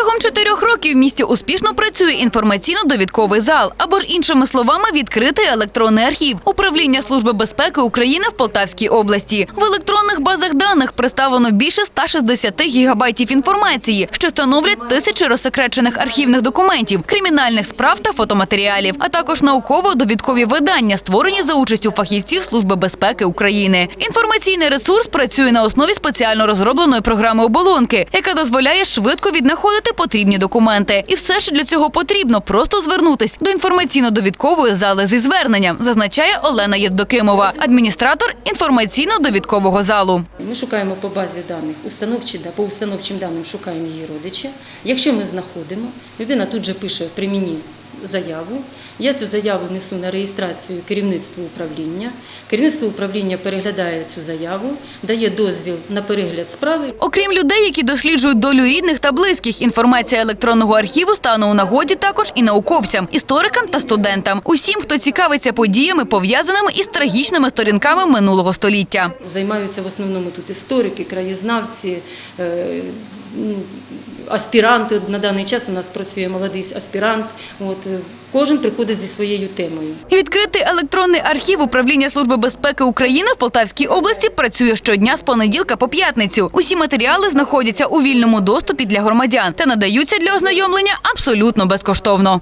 Протягом чотирьох років в місті успішно працює інформаційно-довідковий зал, або ж іншими словами, відкритий електронний архів управління Служби безпеки України в Полтавській області. В електронних базах даних представлено більше 160 гігабайтів інформації, що становлять тисячі розсекречених архівних документів, кримінальних справ та фотоматеріалів, а також науково-довідкові видання, створені за участю фахівців Служби безпеки України. Інформаційний ресурс працює на основі спеціально розробленої програми оболонки, яка дозволяє швидко віднаходити потрібні документи. І все, що для цього потрібно, просто звернутись до інформаційно-довідкової зали зі зверненням, зазначає Олена Євдокимова, адміністратор інформаційно-довідкового залу. Ми шукаємо по базі даних установчі, по установчим даним шукаємо її родича. Якщо ми знаходимо, людина тут же пише при мені заяву. Я цю заяву несу на реєстрацію керівництву управління. Керівництво управління переглядає цю заяву, дає дозвіл на перегляд справи. Окрім людей, які досліджують долю рідних та близьких, інформація електронного архіву стане у нагоді також і науковцям, історикам та студентам. Усім, хто цікавиться подіями, пов'язаними із трагічними сторінками минулого століття. Займаються в основному тут історики, краєзнавці, е, аспіранти. На даний час у нас працює молодий аспірант. От, кожен приходить зі своєю темою. Відкритий електронний архів управління Служби безпеки України в Полтавській області працює щодня з понеділка по п'ятницю. Усі матеріали знаходяться у вільному доступі для громадян та надаються для ознайомлення абсолютно безкоштовно.